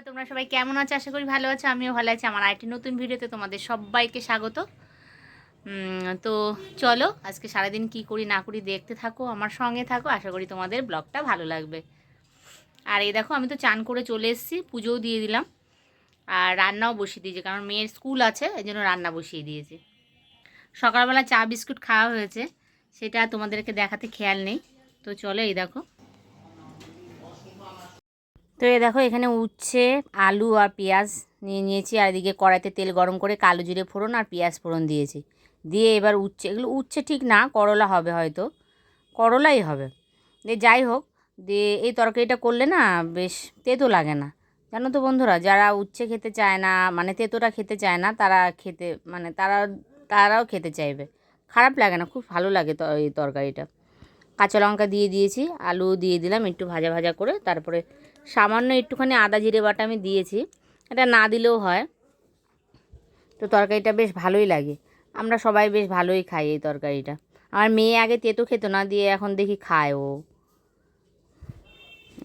বন্ধুরা, তোমরা সবাই কেমন আছো? আশা করি ভালো আছো, আমিও ভালো আছি। আমার আরেকটি নতুন ভিডিওতে তোমাদের সবাইকে স্বাগত। তো চলো, আজকে সারাদিন কি করি না করি দেখতে থাকো, আমার সঙ্গে থাকো। আশা করি তোমাদের ব্লগটা ভালো লাগবে। আর এই দেখো, আমি তো চান করে চলে এসেছি, পুজোও দিয়ে দিলাম। আর রান্নাও বসিয়ে দিয়েছি, কারণ মেয়ের স্কুল আছে, এই জন্য রান্না বসিয়ে দিয়েছি। সকালবেলা চা, বিস্কুট খাওয়া হয়েছে, সেটা তোমাদেরকে দেখাতে খেয়াল নেই। তো চলো, এই দেখো। তো এই দেখো, এখানে উচ্ছে, আলু আর পেঁয়াজ নিয়ে নিয়েছি, আর এদিকে কড়াইতে তেল গরম করে কালো জিরে ফোড়ন আর পেঁয়াজ ফোড়ন দিয়েছি। দিয়ে এবার উচ্ছে, এগুলো উচ্ছে ঠিক না, করলা হবে হয়তো, করলাই হবে। দিয়ে যাই হোক, দিয়ে এই তরকারিটা করলে না বেশ তেতো লাগে না। জানো তো বন্ধুরা, যারা উচ্ছে খেতে চায় না মানে তেতোটা খেতে চায় না, তারা খেতে মানে তারা, তারাও খেতে চাইবে। খারাপ লাগে না, খুব ভালো লাগে এই তরকারিটা। কাঁচা লঙ্কা দিয়ে দিয়েছি, আলু দিয়ে দিলাম, একটু ভাজা ভাজা করে, তারপরে সামান্য একটুখানি আদা জিরে বাটা আমি দিয়েছি। এটা না দিলেও হয়। তো তরকারিটা বেশ ভালোই লাগে। আমরা সবাই বেশ ভালোই খাই এই তরকারিটা। আমার মেয়ে আগে তেতো খেতো না, দিয়ে এখন দেখি খায় ও।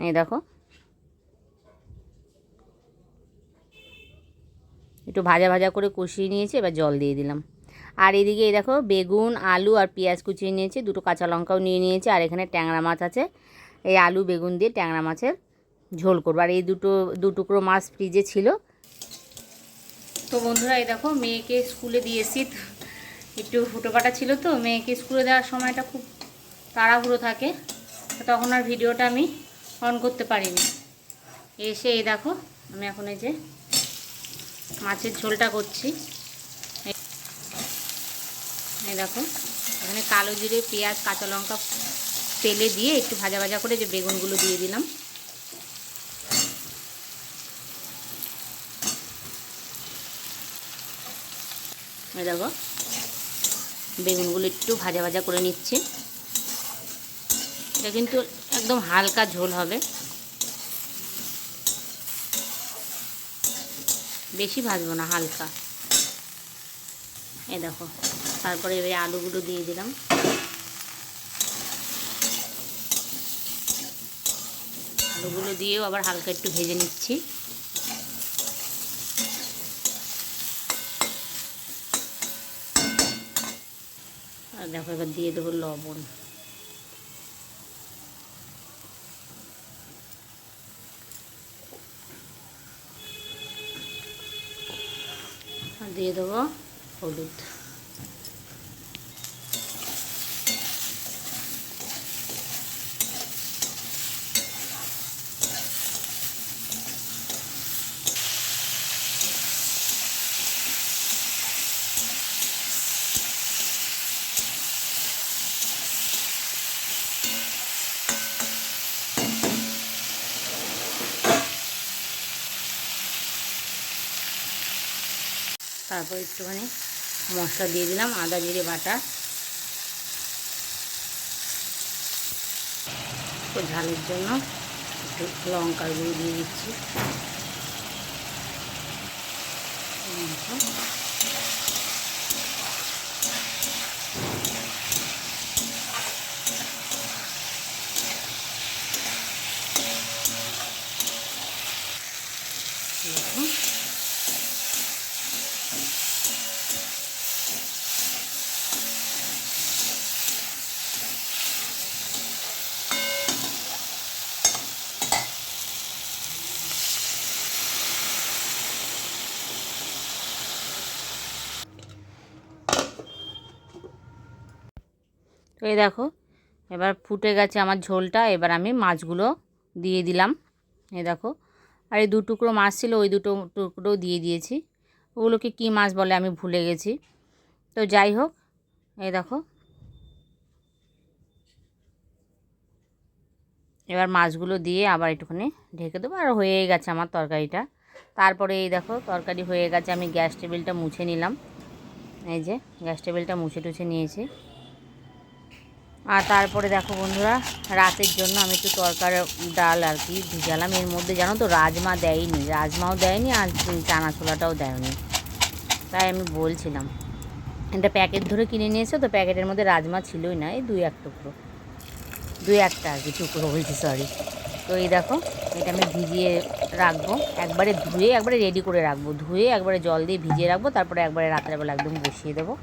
এই দেখো। একটু ভাজা ভাজা করে কষিয়ে নিয়েছি, এবার জল দিয়ে দিলাম। আর এদিকে এই দেখো, বেগুন, আলু আর পেঁয়াজ কুচিয়ে নিয়েছি, দুটো কাঁচা লঙ্কাও নিয়ে নিয়েছি, আর এখানে ট্যাংরা মাছ আছে। এই আলু, বেগুন দিয়ে ট্যাংরা মাছের ঝোল করব। আর এই দুটো, দু টুকরো মাছ ফ্রিজে ছিল। তো বন্ধুরা, এই দেখো, মেয়েকে স্কুলে দিয়েছি একটু ফুটোপাটা ছিল তো, মেয়েকে স্কুলে দেওয়ার সময়টা খুব তাড়াহুড়ো থাকে। তখন আর ভিডিওটা আমি অন করতে পারিনি। এসে এই দেখো, আমি এখন এই যে মাছের ঝোলটা করছি। এই দেখো, এখানে কালো জিরে, পেঁয়াজ, কাঁচা লঙ্কা, তেলে দিয়ে একটু ভাজা ভাজা করে যে বেগুনগুলো দিয়ে দিলাম। দেখো, বেগুনগুলো একটু ভাজা ভাজা করে নিচ্ছে। এটা কিন্তু একদম হালকা ঝোল হবে। বেশি ভাজবো না, হালকা। এ দেখো, তারপরে এবারে আলুগুলো দিয়ে দিলাম। আলুগুলো দিয়েও আবার হালকা একটু ভেজে নিচ্ছি। দেখো এবার দিয়ে দেবো লবণ। দিয়ে দেবো হলুদ। তারপর একটুখানি মশলা দিয়ে দিলাম, আদা, জিরে, বাটা। ঝালের জন্য একটু লঙ্কার গুঁড়ো দিয়ে দিচ্ছি দেখুন তো এই দেখো, এবার ফুটে গেছে আমার ঝোলটা, এবার আমি মাছগুলো দিয়ে দিলাম। এই দেখো, আর এই দু টুকরো মাছ ছিল, ওই দুটো টুকরো দিয়ে দিয়েছি। ওগুলোকে কী মাছ বলে আমি ভুলে গেছি। তো যাই হোক, এই দেখো। এবার মাছগুলো দিয়ে আবার একটুখানি ঢেকে দেবো, আর হয়ে গেছে আমার তরকারিটা। তারপরে এই দেখো, তরকারি হয়ে গেছে, আমি গ্যাস টেবিলটা মুছে নিলাম। এই যে, গ্যাস টেবিলটা মুছে টুছে নিয়েছি। আর তারপরে দেখো বন্ধুরা, রাতের জন্য আমি একটু তরকার, ডাল আর কি ভিজালাম। এর মধ্যে জানো তো রাজমা দেয়নি, রাজমাও দেয়নি আর চানা ছোলাটাও দেয়নি। তাই আমি বলছিলাম এটা প্যাকেট ধরে কিনে নিয়েছে তো, প্যাকেটের মধ্যে রাজমা ছিলই না, এই দুই এক টুকরো। দুই একটা আর কি টুকরো বলছি সরি তো এই দেখো, এটা আমি ভিজিয়ে রাখব, একবারে ধুয়ে, একবারে রেডি করে রাখব। ধুয়ে একবারে জল দিয়ে ভিজিয়ে রাখব, তারপরে একবারে রাত্রেবেলা একদম বসিয়ে দেবো।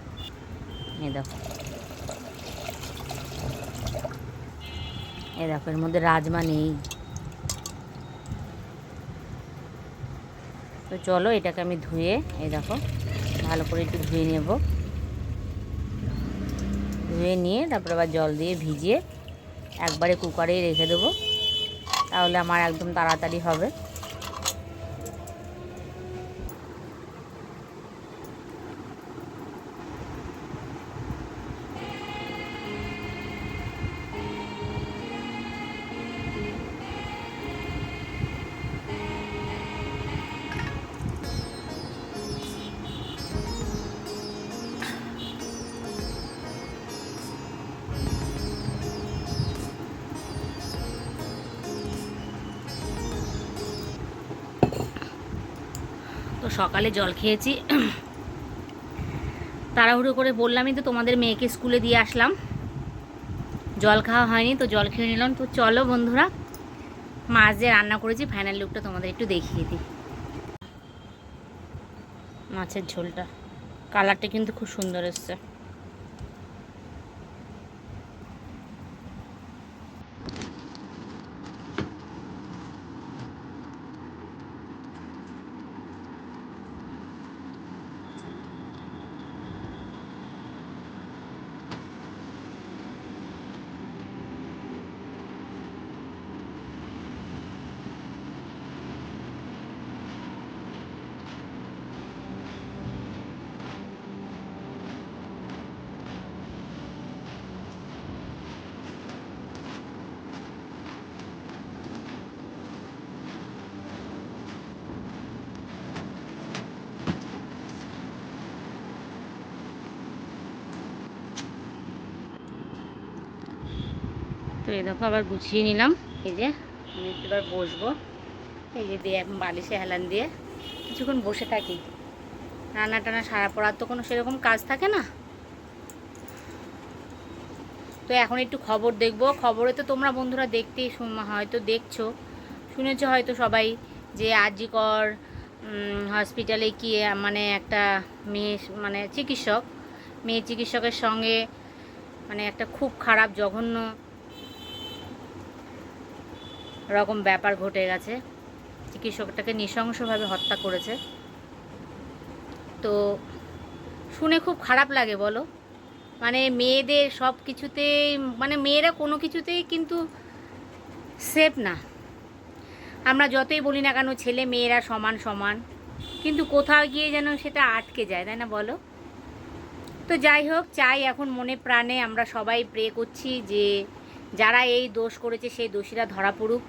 এই দেখো। এই দেখো, এর মধ্যে রাজমা নেই। তো চলো, এটাকে আমি ধুয়ে এই দেখো, ভালো করে একটু ধুয়ে নেব। ধুয়ে নিয়ে তারপরে আবার জল দিয়ে ভিজিয়ে একবারে কুকারেই রেখে দেবো। তাহলে আমার একদম তাড়াতাড়ি হবে। তো সকালে জল খেয়েছি। তাড়াহুড়ো করে বললামই তো তোমাদের মেয়েকে স্কুলে দিয়ে আসলাম। জল খাওয়া হয়নি তো জল খেয়ে নিলাম। তো চলো বন্ধুরা, মাছ দিয়ে রান্না করেছি। ফাইনাল লুকটা তোমাদের একটু দেখিয়ে দিই। মাছের ঝোলটা। কালারটা কিন্তু খুব সুন্দর এসছে। এই দেখো আবার গুছিয়ে নিলাম। এই যে আমি এবার বসবো। এই যে দিয়ে বালিশে হেলান দিয়ে কিছুক্ষণ বসে থাকি। রান্না টানা সারা পড়ার তো কোনো সেরকম কাজ থাকে না। তো এখন একটু খবর দেখব। খবরে তো তোমরা বন্ধুরা দেখতেই হয়তো দেখছ। শুনেছো হয়তো সবাই যে আজিকর হসপিটালে কি মানে একটা মেয়ে মানে চিকিৎসক, মেয়ে চিকিৎসকের সঙ্গে মানে একটা খুব খারাপ, জঘন্য রকম ব্যাপার ঘটে গেছে। চিকিৎসকটাকে নৃশংসভাবে হত্যা করেছে। তো শুনে খুব খারাপ লাগে বলো। মানে মেয়েদের সব কিছুতেই মানে মেয়েরা কোনো কিছুতেই কিন্তু সেফ না। আমরা যতই বলি না কেন ছেলে মেয়েরা সমান সমান, কিন্তু কোথাও গিয়ে যেন সেটা আটকে যায়, তাই না বলো? তো যাই হোক, চাই এখন মনে প্রাণে আমরা সবাই প্রে করছি যে যারা এই দোষ করেছে সেই দোষীরা ধরা পড়ুক,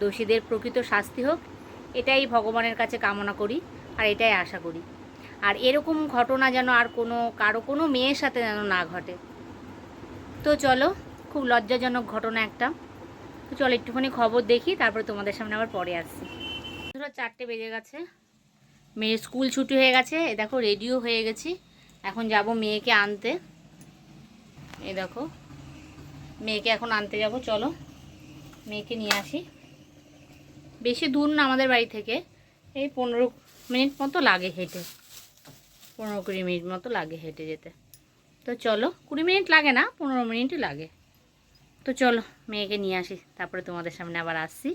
দোষীদের প্রকৃত শাস্তি হোক, এটাই ভগবানের কাছে কামনা করি আর এটাই আশা করি। আর এরকম ঘটনা যেন আর কোনো, কারও কোনো মেয়ের সাথে যেন না ঘটে। তো চলো, খুব লজ্জাজনক ঘটনা একটা। তো চলো, একটুখানি খবর দেখি, তারপরে তোমাদের সামনে আবার পরে আসছি। ধরো চারটে বেজে গেছে। মেয়ের স্কুল ছুটি হয়ে গেছে। এ দেখো, রেডিও হয়ে গেছি। এখন যাব মেয়েকে আনতে। এ দেখো। মেয়েকে এখন আনতে যাব, চলো। মেয়েকে নিয়ে আসি। বেশি দূর না আমাদের বাড়ি থেকে। এই পনেরো মিনিট মতো লাগে হেঁটে। পনেরো কুড়ি মিনিট মতো লাগে হেঁটে যেতে। তো চলো, কুড়ি মিনিট লাগে না, পনেরো মিনিটই লাগে। তো চলো, মেয়েকে নিয়ে আসি, তারপরে তোমাদের সামনে আবার আসছি।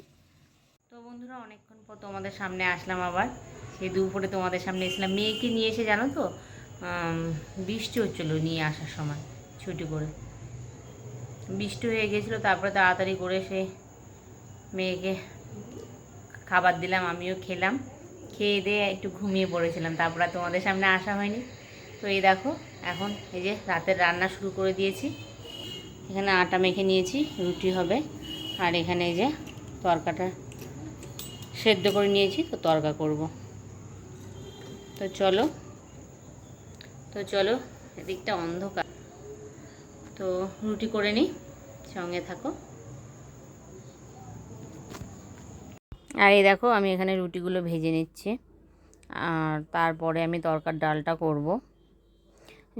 তো বন্ধুরা, অনেকক্ষণ পর তোমাদের সামনে আসলাম আবার। সেই দুপুরে তোমাদের সামনে এসেছিলাম। মেয়েকে নিয়ে এসে জানো তো বৃষ্টি হচ্ছিল নিয়ে আসার সময়, ছুটি করে। বৃষ্টি হয়ে গেছিল, তারপরে তাড়াতাড়ি করে সে মেয়েকে খাবার দিলাম, আমিও খেলাম। খেয়ে দিয়ে একটু ঘুমিয়ে পড়েছিলাম, তারপরে তোমাদের সামনে আসা হয়নি। তো এই দেখো, এখন এই যে রাতের রান্না শুরু করে দিয়েছি। এখানে আটা মেখে নিয়েছি, রুটি হবে। আর এখানে এই যে তরকাটা সেদ্ধ করে নিয়েছি, তো তরকা করব। তো চলো তো চলো, এদিকটা অন্ধকার। তো রুটি করে নিই সঙ্গে থাকো। আর এই দেখো, আমি এখানে রুটিগুলো ভেজে নিচ্ছি। আর তারপরে আমি তরকার ডালটা করব।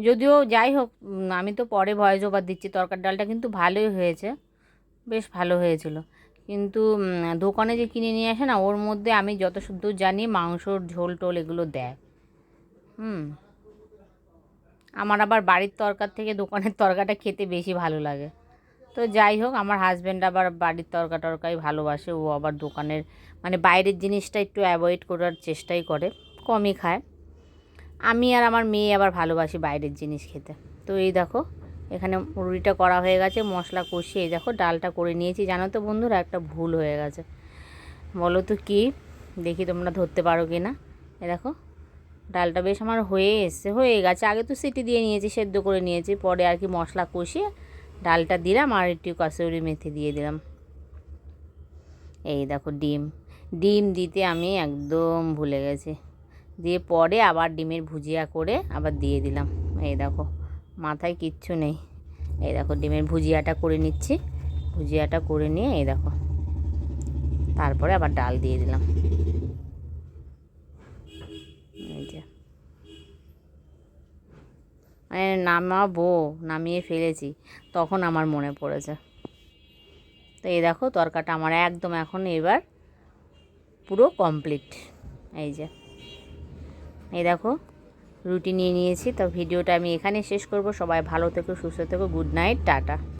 যদিও যাই হোক আমি তো পরে ভয়েস ওভার দিচ্ছি, তরকার ডালটা কিন্তু ভালোই হয়েছে, বেশ ভালো হয়েছিল। কিন্তু দোকানে যে কিনে নিয়ে আসে না, ওর মধ্যে আমি যত শুদ্ধ জানি, মাংসর ঝোল টোল এগুলো দেয়। হুম। আমার আবার বাড়ির তরকার থেকে দোকানের তরকাটা খেতে বেশি ভালো লাগে। তো যাই হোক, আমার হাজব্যান্ড আবার বাড়ির তরকা টরকাই ভালোবাসে। ও আবার দোকানের মানে বাইরের জিনিসটা একটু অ্যাভয়েড করার চেষ্টাই করে, কমই খায়। আমি আর আমার মেয়ে আবার ভালোবাসি বাইরের জিনিস খেতে। তো এই দেখো, এখানে মুড়িটা করা হয়ে গেছে, মশলা কষিয়ে দেখো ডালটা করে নিয়েছি। জানো তো বন্ধুরা, একটা ভুল হয়ে গেছে। বলো তো কী? দেখি তোমরা ধরতে পারো কি না এ দেখো ডালটা বেশ আমার হয়ে এসছে, হয়ে গেছে। আগে তো সিটি দিয়ে নিয়েছি, সেদ্ধ করে নিয়েছি, পরে আর কি মশলা কষিয়ে ডালটা দিলাম আর একটু কাসুরি মেথি দিয়ে দিলাম। এই দেখো ডিম ডিম দিতে আমি একদম ভুলে গেছি। দিয়ে পরে আবার ডিমের ভুজিয়া করে আবার দিয়ে দিলাম। এই দেখো, মাথায় কিচ্ছু নেই। এই দেখো, ডিমের ভুজিয়াটা করে নিচ্ছি। ভুজিয়াটা করে নিয়ে এই দেখো, তারপরে আবার ডাল দিয়ে দিলাম এই যে মানে নামাবো, নামিয়ে ফেলেছি, তখন আমার মনে পড়েছে। তো এই দেখো তরকাটা আমার একদম এখন এবার পুরো কমপ্লিট এই যে, এই দেখো, রুটি নিয়ে নিয়েছি। তো ভিডিওটা আমি এখানে শেষ করব। সবাই ভালো থেকো, সুস্থ থেকো গুড নাইট টাটা।